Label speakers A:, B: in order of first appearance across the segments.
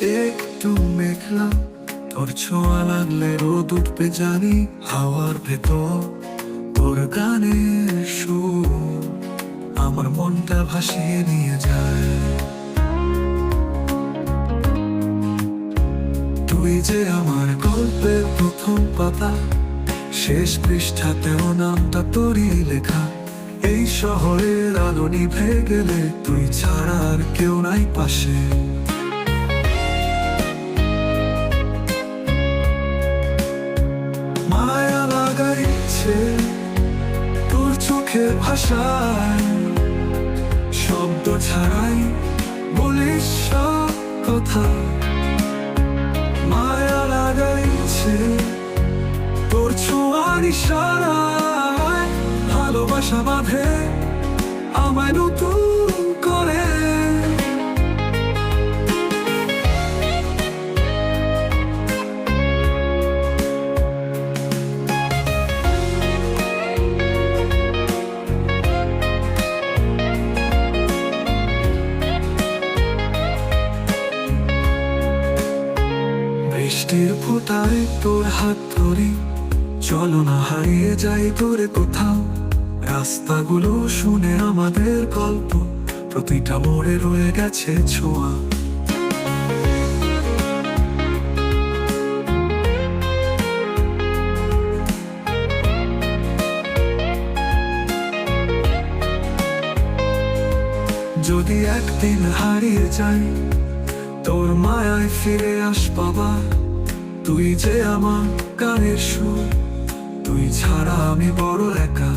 A: একটু মেঘলা। তোর ছোঁয়া লাগলে রোদ উঠবে জানি, হাওয়ার ভেতর তোর সুর। আমার মনটা ভাসিয়ে নিয়ে যায়। তুই যে আমার গল্পের প্রথম পাতা, শেষ পৃষ্ঠাতেও নামটা তোরই লেখা। শহরের আলো নিভে গেলে তুই ছাড়া আর কেউ নাই পাশে। মায়া লাগাইছে তোর চোখের ভাষায়। শব্দ ছাড়াই বলিস সব কথা। আমায় নতুন করে। বৃষ্টির ফোটায় তোর হাত ধরি চলো না হারিয়ে যাই তোরে কোথাও। রাস্তাগুলো শুনে আমাদের গল্প, প্রতিটা মোড়ে রয়ে গেছে ছোঁয়া। যদি একদিন হারিয়ে যাই তোর মায়ায় ফিরে আস বাবা। তুই যে আমার গানের সুর, তুই ছাড়া আমি বড় একা।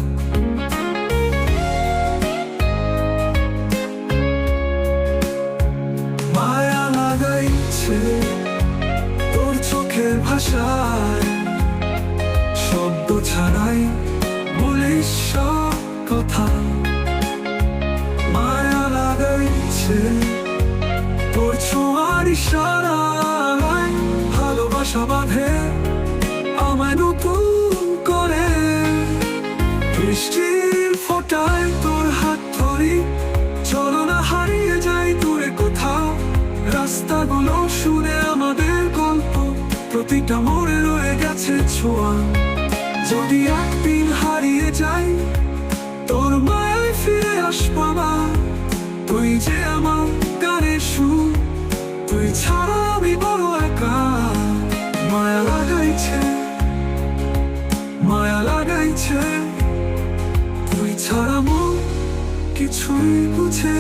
A: ভাষায় শব্দ ছাড়াই বলিস সব কথা। মায়া লাগাইছে তোর ছোঁয়ার ইশারায় ভালোবাসা বাঁধে প্রতিটা মোড়ে রয়ে গেছে ছোঁয়া। যদি একদিন হারিয়ে যাই, তোর মায়ায় ফিরে আসব আবার। তুই যে আমার গানের সুর, তুই ছাড়া আমি বড় একা। মায়া লাগাইছে মায়া লাগাইছে। তুই ছাড়া মন কিছুই বুঝে